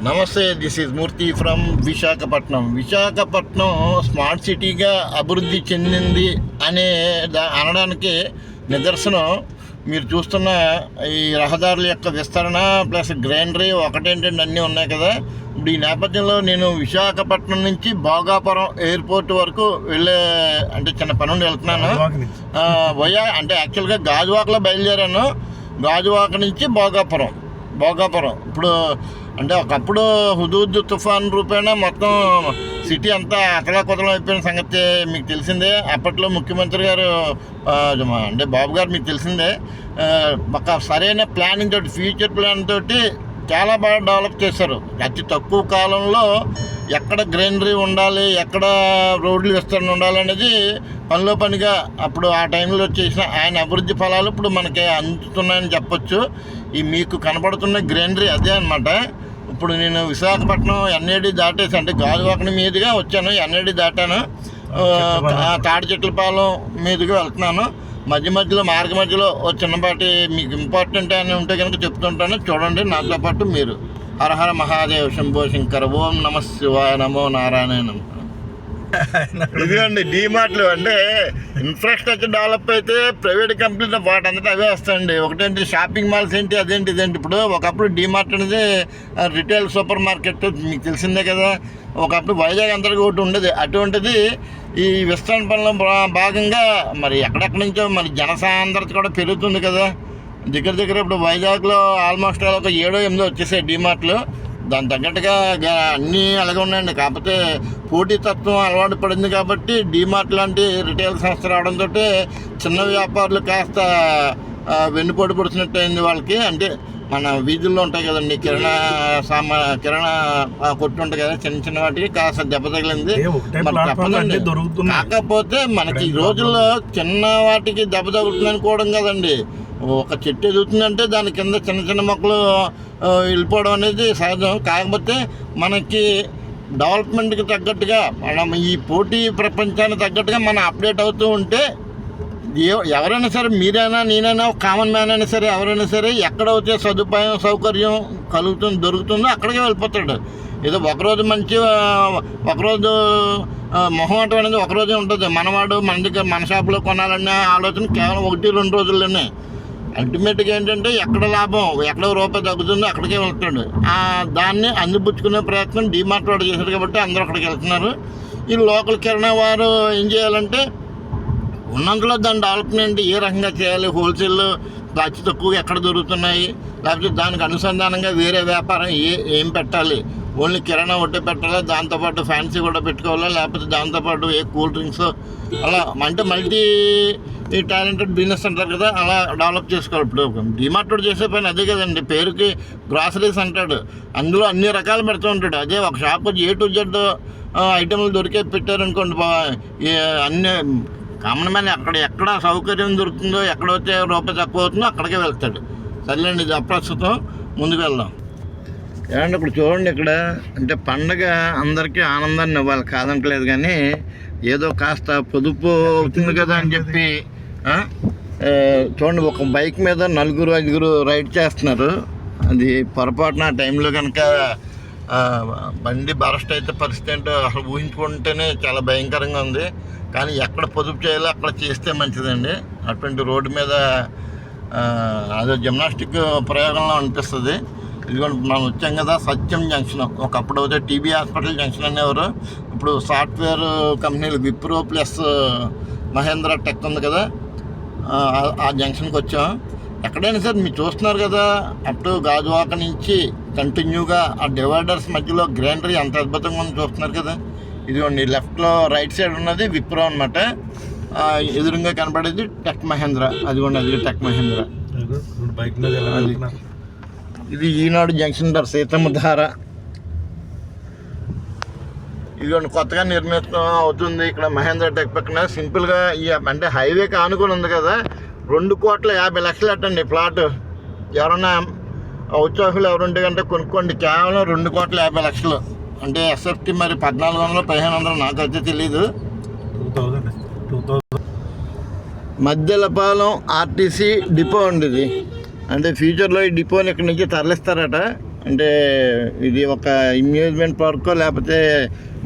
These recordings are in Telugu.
నమస్తే this is Murthy from Visakhapatnam Visakhapatnam smart సిటీగా అభివృద్ధి చెందింది అనే దా- అనడానికి నిదర్శనం. మీరు చూస్తున్న ఈ రహదారుల యొక్క విస్తరణ ప్లస్ గ్రైనరీ ఒకటేంటంటే అన్నీ ఉన్నాయి కదా. ఇప్పుడు ఈ నేపథ్యంలో నేను విశాఖపట్నం నుంచి భోగాపురం ఎయిర్పోర్ట్ వరకు వెళ్ళే అంటే చిన్న పని ఉండి వెళ్తున్నాను వయా అంటే యాక్చువల్గా గాజువాకలో బయలుదేరాను. గాజువాక నుంచి భోగాపురం. భోగాపురం. ఇప్పుడు అంటే ఒకప్పుడు హుదూద్ తుఫాన్ రూపేణా మొత్తం సిటీ అంతా అతలాకుతలం అయిపోయిన సంగతి మీకు తెలిసిందే. అప్పట్లో ముఖ్యమంత్రి గారు అంటే బాబు గారు మీకు తెలిసిందే. ఒక సరైన ప్లానింగ్ తోటి ఫ్యూచర్ ప్లాన్ తోటి చాలా బాగా డెవలప్ చేశారు. అతి తక్కువ కాలంలో ఎక్కడ గ్రీనరీ ఉండాలి ఎక్కడ రోడ్లు విస్తరణ ఉండాలి అనేది పనిలో పనిగా అప్పుడు ఆ టైంలో చేసిన ఆయన అభివృద్ధి ఫలాలు ఇప్పుడు మనకి అందుతున్నాయని చెప్పొచ్చు. ఈ మీకు కనపడుతున్న గ్రీనరీ అదే అనమాట ఇప్పుడు నేను విశాఖపట్నం ఎన్ఏడి దాటేసి అంటే గాజువాకని మీదుగా వచ్చాను. ఎన్ఏడి దాటాను. ఆ, తాడి చెట్లపాలెం మీదుగా వెళ్తున్నాను. మధ్య మధ్యలో మార్గ మధ్యలో ఓ చిన్నపాటి మీకు ఇంపార్టెంట్ అని ఉంటే కనుక చెప్తుంటాను. చూడండి నాతో పాటు మీరు. హరహర మహాదేవ్ శంభో శంకర. ఓం నమ శివాయ నమో నారాయణ నమః. ఇదిగోండి డిమార్ట్లు అంటే ఇన్ఫ్రాస్ట్రక్చర్ డెవలప్ అయితే ప్రైవేట్ కంపెనీలు అంతటా అవే వస్తాయండి. ఒకటేంటి షాపింగ్ మాల్స్ ఏంటి అదేంటి ఇదేంటి. ఇప్పుడు ఒకప్పుడు డీమార్ట్ అనేది రిటైల్ సూపర్ మార్కెట్ మీకు తెలిసిందే కదా. ఒకప్పుడు వైజాగ్ అంతటికి ఒకటి ఉండేది. అటువంటిది ఈ విస్తరణ పనుల భా- భాగంగా మరి ఎక్కడెక్కడి నుంచో మరి జనసాంద్రత కూడా పెరుగుతుంది కదా. దగ్గర దగ్గర ఇప్పుడు వైజాగ్లో ఆల్మోస్ట్ ఒక ఏడో ఎనిమిదో వచ్చేసాయి డీమార్ట్లు దాని తగ్గట్టుగా అన్నీ అలాగే ఉన్నాయండి. కాకపోతే పోటీతత్వం అలవాటు పడింది కాబట్టి డీమార్ట్ లాంటి రిటైల్ సంస్థ రావడంతో చిన్న వ్యాపారులు కాస్త వెన్నుపోటు పడుతున్నట్టు అయింది వాళ్ళకి. అంటే మన వీధుల్లో ఉంటాయి కదండి కిరాణా సామా కిరాణా కొట్టు ఉంటాయి కదా చిన్న చిన్న వాటికి కాస్త దెబ్బ తగిలింది. తప్పదండి. కాకపోతే మనకి ఈ రోజుల్లో చిన్న వాటికి దెబ్బ తగులుతుంది అనుకోవడం కదండి. ఒక చెట్టు ఎదుగుతుందంటే దాని కింద చిన్న చిన్న మొక్కలు వెళ్ళిపోవడం అనేది సహజం. కాకపోతే మనకి డెవలప్మెంట్కి తగ్గట్టుగా మనం ఈ పోటీ ప్రపంచానికి తగ్గట్టుగా మనం అప్డేట్ అవుతూ ఉంటే ఎవరైనా సరే మీరైనా నేనైనా కామన్ మ్యాన్ అయినా సరే ఎవరైనా సరే ఎక్కడైతే సదుపాయం సౌకర్యం కలుగుతుంది దొరుకుతుందో అక్కడికే వెళ్ళిపోతాడు. ఏదో ఒకరోజు మంచి ఒకరోజు మొహమాటం అనేది ఒకరోజే ఉంటుంది. మనవాడు మన దగ్గర మన షాప్లో కొనాలనే ఆలోచన కేవలం ఒకటి రెండు రోజుల్లోనే. అల్టిమేట్గా ఏంటంటే ఎక్కడ లాభం ఎక్కడ రూపాయి తగ్గుతుందో అక్కడికే వెళ్తాడు. దాన్ని అందిపుచ్చుకునే ప్రయత్నం డిమార్ట్ వాడు చేశాడు కాబట్టి అందరూ అక్కడికి వెళ్తున్నారు. ఈ లోకల్ కిరాణా వారు ఏం చేయాలంటే ఉన్నంతలో దాని డెవలప్మెంట్ ఏ రకంగా చేయాలి? హోల్సేల్ అతి తక్కువ ఎక్కడ దొరుకుతున్నాయి? లేకపోతే దానికి అనుసంధానంగా వేరే వ్యాపారం ఏ ఏం పెట్టాలి? ఓన్లీ కిరాణా ఒకటే పెట్టాలా? దాంతోపాటు ఫ్యాన్సీ కూడా పెట్టుకోవాలా? లేకపోతే దాంతోపాటు ఏ కూల్ డ్రింక్స్? అలా అంటే మల్టీ ఈ టాలెంటెడ్ బిజినెస్ అంటారు కదా అలా డెవలప్ చేసుకోవాలి. ఇప్పుడు డిమార్ట్ చేసే పని అదే కదండి. పేరుకి గ్రాసరీస్ అంటాడు. అందులో అన్ని రకాలు పెడుతూ ఉంటాడు. అదే ఒక షాప్ ఏ టు జెడ్ ఐటెంలు దొరికే పెట్టారనుకోండి బా అన్ని కామన్ మ్యాన్ అక్కడ ఎక్కడ సౌకర్యం దొరుకుతుందో ఎక్కడైతే రూపాయి తక్కువ అవుతుందో అక్కడికే వెళ్తాడు. సర్లేండి ఇది అప్రస్తుతం ముందుకు వెళ్దాం. ఏమంటే ఇప్పుడు చూడండి ఇక్కడ అంటే పండగ అందరికీ ఆనందాన్ని ఇవ్వాలి కాదంటలేదు కానీ ఏదో కాస్త పొదుపు అవుతుంది కదా అని చెప్పి చూడండి ఒక బైక్ మీద నలుగురు ఐదుగురు రైడ్ చేస్తున్నారు. అది పొరపాటున ఆ టైంలో కనుక బండి బరస్ట్ అయితే పరిస్థితి ఏంటో అసలు ఊహించుకుంటేనే చాలా భయంకరంగా ఉంది. కానీ ఎక్కడ పొదుపు చేయాలో అక్కడ చేస్తే మంచిదండి. అటువంటి రోడ్డు మీద అదే జిమ్నాస్టిక్ ప్రయోగంలో అనిపిస్తుంది. ఇదిగోండి మనం వచ్చాం కదా సత్యం జంక్షన్. ఒకప్పుడు అయితే టీబీ హాస్పిటల్ జంక్షన్ అనేవారు. ఇప్పుడు సాఫ్ట్వేర్ కంపెనీలు విప్రో ప్లస్ మహేంద్ర టెక్ ఉంది కదా. ఆ, జంక్షన్కి వచ్చాం. ఎక్కడైనా సరే మీరు చూస్తున్నారు కదా అటు గాజువాక నుంచి కంటిన్యూగా ఆ డివైడర్స్ మధ్యలో గ్రైనరీ ఎంత అద్భుతంగా ఉందో చూస్తున్నారు కదా. ఇదిగోండి లెఫ్ట్లో రైట్ సైడ్ ఉన్నది విప్రో అనమాట ఎదురుగా కనపడేది టెక్ మహేంద్ర. అదిగోండి అది టెక్ మహేంద్ర. అది. ఇది ఈనాడు జంక్షన్ ధర సీతమ్మ ధార. ఇదిగోండి కొత్తగా నిర్మితం అవుతుంది ఇక్కడ మహేంద్ర టెక్ పక్కన. సింపుల్గా అంటే హైవేకి ఆనుకొని ఉంది కదా. రెండు కోట్ల యాభై లక్షలు అట్టండి ప్లాట్ ఎవరన్నా ఉత్సాహులు ఎవరుంటే కంటే కొనుక్కోండి. కేవలం రెండు కోట్ల యాభై లక్షలు. అంటే ఎస్ఎఫ్టీ మరి పద్నాలుగు వందలు పదిహేను వందలు నాకైతే తెలీదు. 2000 2000 మధ్యలపాలెం ఆర్టీసీ డిపో అండి ఇది. అంటే ఫ్యూచర్లో ఈ డిపోని ఇక్కడి నుంచి తరలిస్తారట. అంటే ఇది ఒక అమ్యూజ్మెంట్ పార్క్ లేకపోతే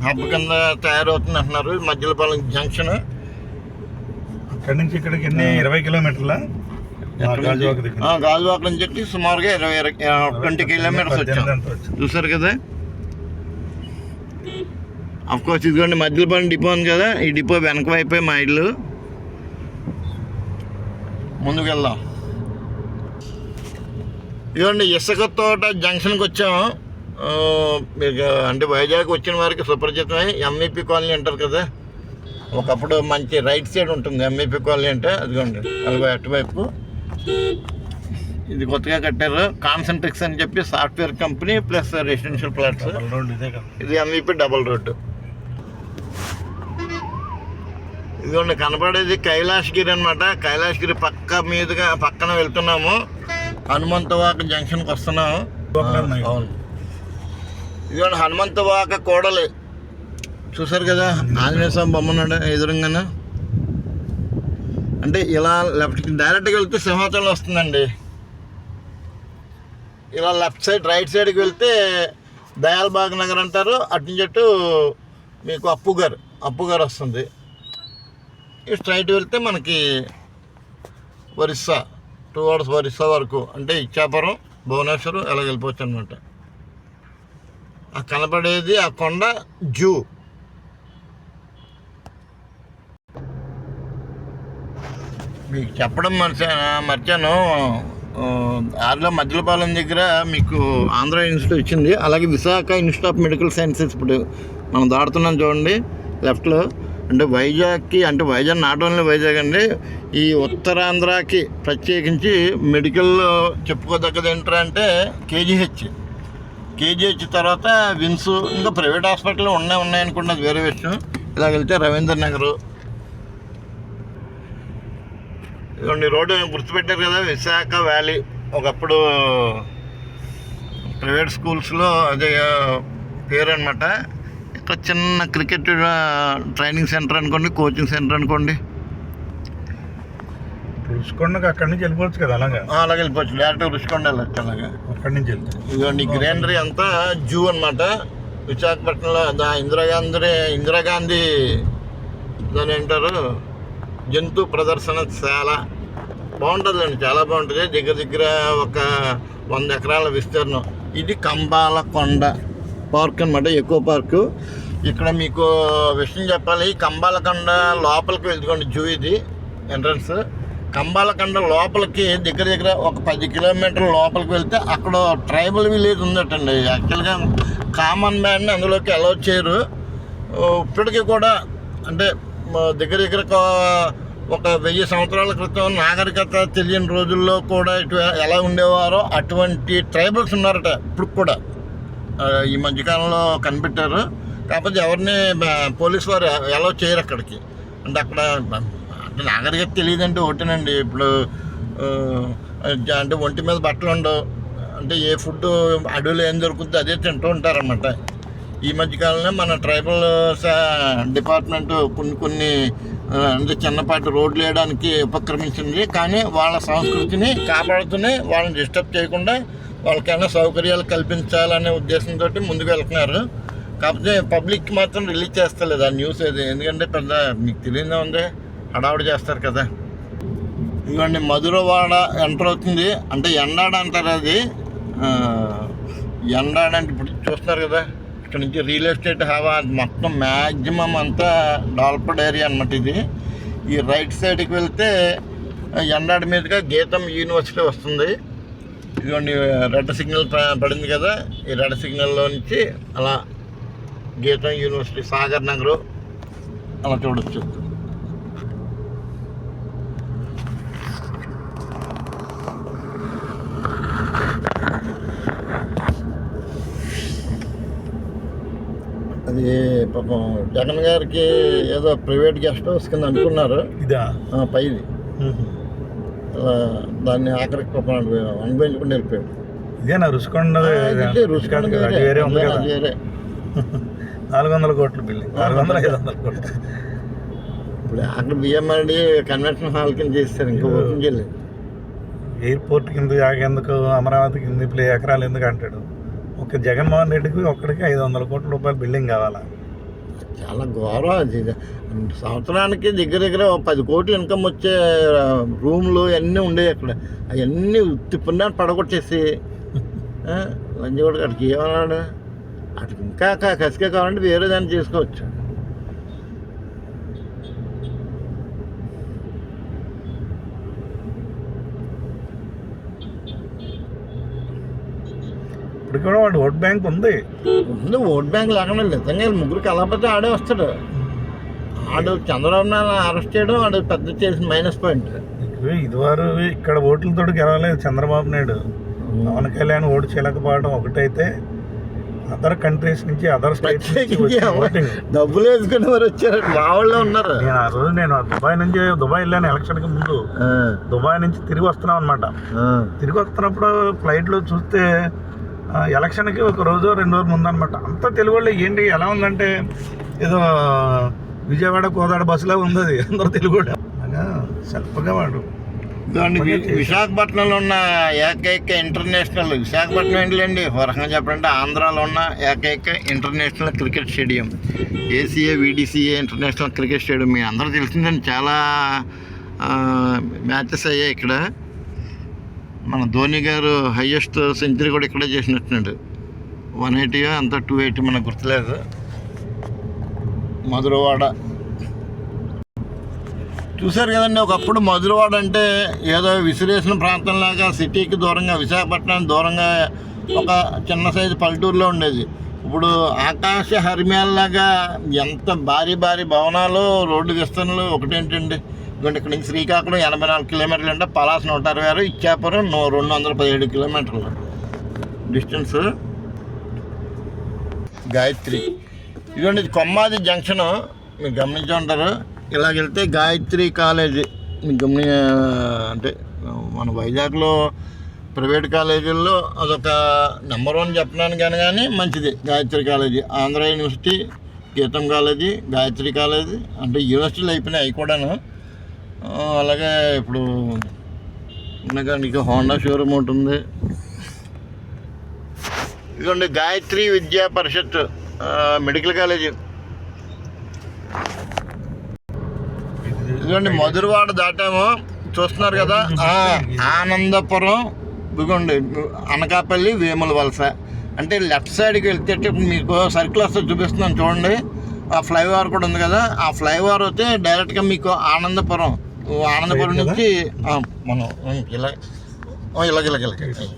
హబ్ కింద తయారవుతుంది అంటున్నారు. మధ్యలపాలెం జంక్షన్ అక్కడి నుంచి ఇక్కడికి ఎన్ని? ఇరవై కిలోమీటర్ల? గాజువాక నుంచి? చెప్పి సుమారుగా ఇరవై ట్వంటీ కిలోమీటర్స్ వచ్చాం. చూసారు కదా? కోర్స్ ఇదిగోండి మధ్యలపాలెం డిపో ఉంది కదా ఈ డిపో వెనక వైపే మా ఇల్లు. ముందుకు వెళ్దాం. ఇదిగోండి ఇసుక తోట జంక్షన్కి వచ్చాము. మీకు అంటే వైజాగ్ వచ్చిన వారికి సుపరిచితమై ఎంఈపీ కాలనీ అంటారు కదా. ఒకప్పుడు మంచి రైట్ సైడ్ ఉంటుంది ఎంఈపీ కాలనీ అంటే. అదిగోండి అటువైపు. ఇది కొత్తగా కట్టారు. కాన్సెంట్రిక్స్ అని చెప్పి software company plus residential flats. ఇదే ఇది ఎంఈపీ డబల్ రోడ్డు ఇదిగోండి కనపడేది కైలాసగిరి అనమాట కైలాసగిరి పక్క మీదుగా పక్కన వెళ్తున్నాము. హనుమంతవాక జంక్షన్కి వస్తున్నాము. అవును. ఇదిగోండి హనుమంతవాక కోడలి. చూసారు కదా ఆంజనేయ స్వామి బొమ్మ ఉన్నాడు ఎదురుగానే. అంటే ఇలా లెఫ్ట్ డైరెక్ట్గా వెళ్తే సింహాచలం వస్తుందండి. ఇలా లెఫ్ట్ సైడ్ రైట్ సైడ్కి వెళ్తే దయాల్బాగ్ నగర్ అంటారు. అటు మీకు అప్పుగారు అప్పుగారు వస్తుంది. ఈ స్ట్రైట్ వెళ్తే మనకి ఒరిస్సా టూ అవర్స్ ఒరిస్సా వరకు అంటే ఇచ్చాపురం భువనేశ్వరం ఎలా వెళ్ళిపోవచ్చు అనమాట ఆ కనపడేది ఆ కొండ జూ. మీకు చెప్పడం మర్చా మర్చాను. ఆరులో మధ్యలపాలెం దగ్గర మీకు ఆంధ్ర ఇన్స్టిట్యూట్ ఇచ్చింది. అలాగే Visakha institute of medical sciences ఇప్పుడు మనం దాడుతున్నాం చూడండి లెఫ్ట్లో అంటే వైజాగ్కి అంటే వైజాగ్ నాట్ ఓన్లీ వైజాగ్ అండి ఈ ఉత్తరాంధ్రకి ప్రత్యేకించి మెడికల్ చెప్పుకోదగ్గది ఏంటంటే అంటే కేజీహెచ్ కేజీహెచ్ తర్వాత విమ్స్ ఇంకా ప్రైవేట్ హాస్పిటల్ ఉన్నాయి ఉన్నాయనుకోండి అది వేరే విషయం. ఇలా వెళ్తే రవీంద్ర నగర్ ఇదిగోండి రోడ్డు గుర్తుపెట్టారు కదా విశాఖ వ్యాలీ. ఒకప్పుడు ప్రైవేట్ స్కూల్స్లో అదే పేరు అనమాట ఇక్కడ చిన్న క్రికెట్ ట్రైనింగ్ సెంటర్ అనుకోండి కోచింగ్ సెంటర్ అనుకోండి. రుచికొండకు అక్కడి నుంచి వెళ్ళిపోవచ్చు కదా అలాగా? అలాగే వెళ్ళిపోవచ్చు. డైరెక్ట్గా రుచికొండ వెళ్ళచ్చు అలాగే. అక్కడి నుంచి వెళ్తే. ఇదిగోండి గ్రీనరీ అంతా జూ అనమాట విశాఖపట్నంలో ఇందిరాగాంధీ ఇందిరాగాంధీ దాని ఏంటారు? జంతు ప్రదర్శనశాల. బాగుంటుందండి చాలా బాగుంటుంది. దగ్గర దగ్గర ఒక వంద ఎకరాల విస్తీర్ణం. ఇది కంబాల కొండ పార్క్ అనమాట ఎక్కువ పార్కు. ఇక్కడ మీకు విషయం చెప్పాలి కంబాలకొండ లోపలికి వెళ్తుకోండి జూ ఇది ఎంట్రన్స్. కంబాలకొండ లోపలికి దగ్గర దగ్గర ఒక పది కిలోమీటర్ల లోపలికి వెళ్తే అక్కడ ట్రైబల్ విలేజ్ ఉందటండి. యాక్చువల్గా కామన్ మ్యాన్ని అందులోకి అలౌ చేయరు. ఇప్పటికీ కూడా అంటే మా దగ్గర దగ్గర ఒక- వెయ్యి సంవత్సరాల క్రితం నాగరికత తెలియని రోజుల్లో కూడా ఇటు ఎలా ఉండేవారో అటువంటి ట్రైబల్స్ ఉన్నారట ఇప్పుడు కూడా. ఈ మధ్యకాలంలో కనిపెట్టారు. కాకపోతే ఎవరిని పోలీసు వారు ఎలా చేయరు అక్కడికి. అంటే అక్కడ అంటే నాగరికత తెలియదంటే ఒకటేనండి ఇప్పుడు అంటే ఒంటి మీద బట్టలు ఉండవు. అంటే ఏ ఫుడ్ అడవిలో ఏం దొరుకుతుందో అదే తింటూ ఉంటారన్నమాట. ఈ మధ్యకాలంలో మన ట్రైబల్ డిపార్ట్మెంట్ కొన్ని కొన్ని అంటే చిన్నపాటి రోడ్లు వేయడానికి ఉపక్రమించింది కానీ వాళ్ళ సంస్కృతిని కాపాడుతూనే వాళ్ళని డిస్టర్బ్ చేయకుండా వాళ్ళకైనా సౌకర్యాలు కల్పించాలనే ఉద్దేశంతో ముందుకు వెళ్తున్నారు. కాకపోతే పబ్లిక్ మాత్రం రిలీజ్ చేస్తలేదు ఆ న్యూస్ అది. ఎందుకంటే పెద్ద మీకు తెలియదే ఉంది హడావుడి చేస్తారు కదా. ఇదిగోండి మధురవాడ ఎంటర్ అవుతుంది. అంటే ఎండాడ అంటారు అది. ఎండాడ అంటే ఇప్పుడు చూస్తున్నారు కదా. ఇక్కడ నుంచి రియల్ ఎస్టేట్ హవా మొత్తం మ్యాక్సిమం అంతా డాల్పడ్ ఏరియా అనమాట ఇది. ఈ రైట్ సైడ్కి వెళ్తే ఆ, మీదుగా గీతం యూనివర్సిటీ వస్తుంది. ఇదిగోండి రెడ్ సిగ్నల్ పడింది కదా. ఈ రెడ్ సిగ్నల్లో నుంచి అలా గీతం యూనివర్సిటీ సాగర్ నగర్ అలా చూడొచ్చు. అది పాపం జగన్ గారికి ఏదో ప్రైవేట్ గెస్ట్ హౌస్ కింద అనుకున్నారు. ఇదా? పైది. దాన్ని ఆఖరికి పాపం అనుభవించుకుని వెళ్ళిపోయాడు ఇదేనా రుచికొండ? రుచికొండ వేరే. వేరే ఉంది కదా. అది వేరే. నాలుగు వందల కోట్ల బిల్లు. నాలుగు వందల ఐదు వందల కోట్లు. ఇప్పుడు అక్కడ బియ్యమడి కన్వెన్షన్ హాల్ కింద చేస్తారు ఇంకా ఓపెన్ చేయలేదు. ఎయిర్పోర్ట్ కింద ఆగేందుకు అమరావతి కింద ప్లే ఎకరాలు ఎందుకు అంటాడు? ఒక జగన్మోహన్ రెడ్డికి ఒక్కడికి ఐదు వందల కోట్ల రూపాయల బిల్డింగ్ కావాలా? చాలా ఘోరం అది. సంవత్సరానికి దగ్గర దగ్గర పది కోట్లు ఇన్కమ్ వచ్చే రూమ్లు అన్నీ ఉండేవి అక్కడ. అవన్నీ తిప్పున్నా పడగొట్టేసి ఆ, కూడా అక్కడికి ఏమన్నాడు? అక్కడికి ఇంకా కసికే కసిగా కావాలంటే వేరే దాన్ని చేసుకోవచ్చు. ఇప్పుడు కూడా వాడు ఓట్ బ్యాంక్ ఉంది. ముందు ఓట్ బ్యాంక్ లేకుండా నిజంగా ముగ్గురు కలపతే ఆడే వస్తాడు. ఆడు చంద్రబాబు నాయుడు అరెస్ట్ చేయడం ఆడు పెద్ద చేసిన మైనస్ పాయింట్. ఇది ఇదివరకు ఇక్కడ ఓట్లతో గెలవలేదు చంద్రబాబు నాయుడు. పవన్ కళ్యాణ్ ఓటు చేయలేకపోవడం ఒకటైతే అదర్ కంట్రీస్ నుంచి అదర్ స్టేట్స్ నుంచి డబ్బులు వేసుకుని మరి వచ్చారు. మా వాళ్ళే ఉన్నారు. నేను ఆ రోజు నేను దుబాయ్ నుంచి దుబాయ్ వెళ్ళాను ఎలక్షన్కి ముందు. దుబాయ్ నుంచి తిరిగి వస్తున్నాం అనమాట. తిరిగి వస్తున్నప్పుడు ఫ్లైట్లో చూస్తే ఎలక్షన్కి ఒక రోజు రెండు రోజులు ముందనమాట అంతా తెలుగు వాళ్ళు ఏంటి ఎలా ఉందంటే ఏదో విజయవాడ కోదాడ బస్సులో ఉంది అది అందరూ తెలుగు సెల్ఫ్గా వాడు. విశాఖపట్నంలో ఉన్న ఏకైక ఇంటర్నేషనల్ విశాఖపట్నం ఏంటండి ఒక రకంగా చెప్పాలంటే ఆంధ్రాలో ఉన్న ఏకైక international cricket stadium. ACA VDCA international cricket stadium. మీ అందరూ తెలిసిందండి చాలా మ్యాచెస్ అయ్యాయి ఇక్కడ. మన ధోని గారు హయ్యెస్ట్ సెంచరీ కూడా ఇక్కడే చేసినట్టున్నాడు. వన్ ఎయిటీ అంతా టూ ఎయిటీ మనకు గుర్తులేదు. మధురవాడ. చూశారు కదండి ఒకప్పుడు మధురవాడ అంటే ఏదో విసిరేసిన ప్రాంతంలాగా సిటీకి దూరంగా విశాఖపట్నానికి దూరంగా ఒక చిన్న సైజు పల్లెటూరులో ఉండేది. ఇప్పుడు ఆకాశ హరిమేల్లాగా ఎంత భారీ భారీ భవనాలు రోడ్డు విస్తరణలు ఒకటేంటండి? ఇదిగోండి ఇక్కడ నుంచి శ్రీకాకుళం ఎనభై నాలుగు కిలోమీటర్లు అంటే పలాస నూట అరవై ఆరు ఇచ్చాపురం నూ- రెండు వందల పదిహేడు కిలోమీటర్లు. డిస్టెన్స్. గాయత్రి. ఇదిగోండి ఇది కొమ్మాది జంక్షన్ మీరు గమనించి ఉంటారు. ఇలాగ వెళ్తే గాయత్రి కాలేజీ. మీకు గమని అంటే మన వైజాగ్లో ప్రైవేట్ కాలేజీల్లో అదొక నెంబర్ వన్ చెప్పడానికి కానీ కానీ మంచిది. Gayatri college. Andhra university Gitam college Gayatri college అంటే యూనివర్సిటీలు అయిపోయినాయి అవి కూడాను. అలాగే ఇప్పుడు ఇంకా నీకు హోండా షోరూమ్ ఉంటుంది. ఇదిగోండి గాయత్రి విద్యా పరిషత్ మెడికల్ కాలేజీ. ఇదిగోండి మధురవాడ దాటాము. చూస్తున్నారు కదా ఆనందపురం. ఇదిగోండి అనకాపల్లి వేముల వలస. అంటే లెఫ్ట్ సైడ్కి వెళ్తే మీకు సర్కిల్ వస్తే చూపిస్తున్నాను చూడండి. ఆ ఫ్లైఓవర్ కూడా ఉంది కదా ఆ ఫ్లైఓవర్ అయితే డైరెక్ట్గా మీకు ఆనందపురం. ఆనందపురం? నుంచి మనం ఇలా ఇలాగ ఇలాగ ఇలాగ.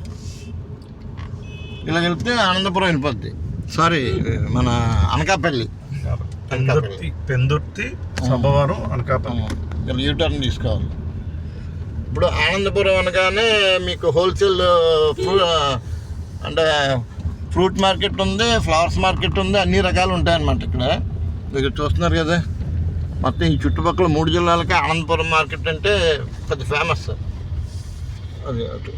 ఇలా వెళ్తే ఆనందపురం వెళ్ళిపోద్ది. సారీ మన అనకాపల్లి. పెందుర్తి పెందుర్తి సభవరం అనకాపల్లి. ఇలా యూటర్న్ తీసుకోవాలి. ఇప్పుడు ఆనందపురం అనగానే మీకు హోల్సేల్ ఫ్రూ అంటే ఫ్రూట్ మార్కెట్ ఉంది ఫ్లవర్స్ మార్కెట్ ఉంది అన్ని రకాలు ఉంటాయన్నమాట ఇక్కడ. ఇక్కడ చూస్తున్నారు కదా? మొత్తం ఈ చుట్టుపక్కల మూడు జిల్లాలకి ఆనందపురం మార్కెట్ అంటే పెద్ద ఫేమస్ అది అటు.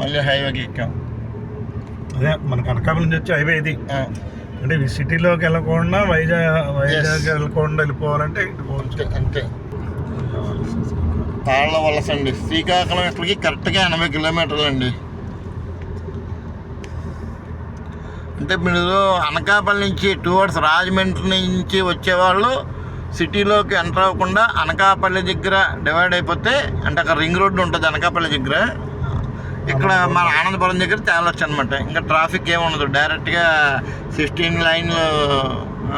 మళ్ళీ హైవేకి ఎక్కాం. అదే మనకు అనకాపల్లి నుంచి వచ్చి హైవే ఇది. అంటే సిటీలోకి వెళ్ళకుండా వైజాగ్ వైజాగ్. వెళ్ళకుండా వెళ్ళిపోవాలంటే అంతే. తాళ్ళ వలస అండి శ్రీకాకుళం ఇక్కడికి కరెక్ట్గా ఎనభై కిలోమీటర్లు అండి అంటే మీరు అనకాపల్లి నుంచి టువర్డ్స్ రాజమండ్రి నుంచి వచ్చేవాళ్ళు సిటీలోకి ఎంటర్ అవ్వకుండా అనకాపల్లి దగ్గర డివైడ్ అయిపోతే అంటే అక్కడ రింగ్ రోడ్డు ఉంటుంది అనకాపల్లి దగ్గర. ఇక్కడ మన ఆనందపురం దగ్గర తేలొచ్చు అనమాట ఇంకా ట్రాఫిక్ ఏమి ఉండదు. డైరెక్ట్గా సిక్స్టీన్ లైన్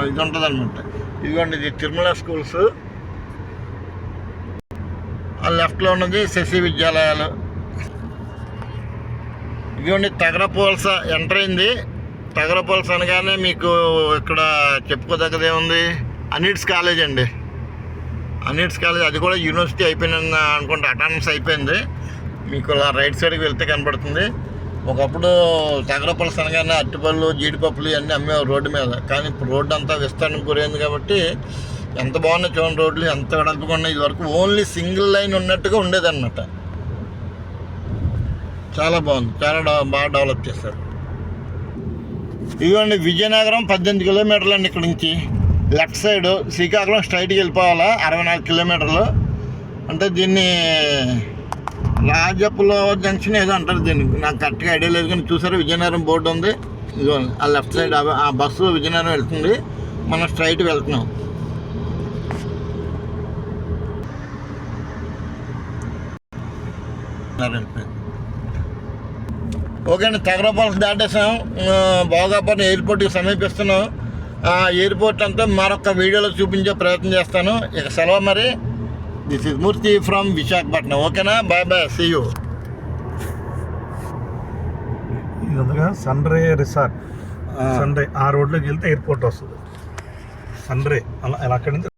ఇది ఉంటుంది అనమాట ఇదిగోండి ఇది తిరుమల స్కూల్స్ లెఫ్ట్లో ఉన్నది శశి విద్యాలయాలు. ఇదిగోండి తగరపోల్స ఎంటర్ అయింది. తగరపోల్స అనగానే మీకు ఇక్కడ చెప్పుకోదగ్గది ఏముంది అనిట్స్ కాలేజ్ అండి. అనిట్స్ కాలేజ్ అది కూడా యూనివర్సిటీ అయిపోయింది అనుకుంటే అటానమస్ అయిపోయింది. మీకు అలా రైట్ సైడ్కి వెళ్తే కనపడుతుంది ఒకప్పుడు తగరపల్స్ అనగానే అరటిపళ్ళు జీడిపప్పులు ఇవన్నీ అమ్మేవారు రోడ్డు మీద. కానీ ఇప్పుడు రోడ్డు అంతా విస్తరణకు గురైంది కాబట్టి ఎంత బాగున్నాయి చూడండి రోడ్లు ఎంత వెడల్పుగా ఉన్నాయి. ఇది వరకు ఓన్లీ సింగిల్ లైన్ ఉన్నట్టుగా ఉండేదన్నమాట. చాలా బాగుంది. చాలా బాగా డెవలప్ చేశారు. ఇదిగోండి విజయనగరం పద్దెనిమిది కిలోమీటర్లు అండి ఇక్కడ నుంచి. లెఫ్ట్ సైడ్ శ్రీకాకుళం స్ట్రైట్కి వెళ్ళిపోవాలా అరవై నాలుగు కిలోమీటర్లు. అంటే దీన్ని రాజపులో జంక్షన్ ఏదో అంటారు దీన్ని. నాకు కరెక్ట్గా ఐడియా లేదు కానీ చూసారా? విజయనగరం బోర్డు ఉంది. ఇదిగోండి ఆ లెఫ్ట్ సైడ్ ఆ బస్సు విజయనగరం వెళ్తుంది. మనం స్ట్రైట్ వెళ్తున్నాం. ఓకే అండి తగరపాల్స్ దాటేసాం భోగాపురం ఎయిర్పోర్ట్కి సమీపిస్తున్నాం. ఆ ఎయిర్పోర్ట్ అంతా మరొక వీడియోలో చూపించే ప్రయత్నం చేస్తాను. ఇక సెలవు మరి. This is Murthy from Visakhapatnam ఓకేనా? బాయ్ బాయ్ సీ యూ ఇది sun ray resort sun ray ఆ రోడ్లోకి వెళ్తే ఎయిర్పోర్ట్ వస్తుంది. సన్ రే అలా అలా అక్కడి నుంచి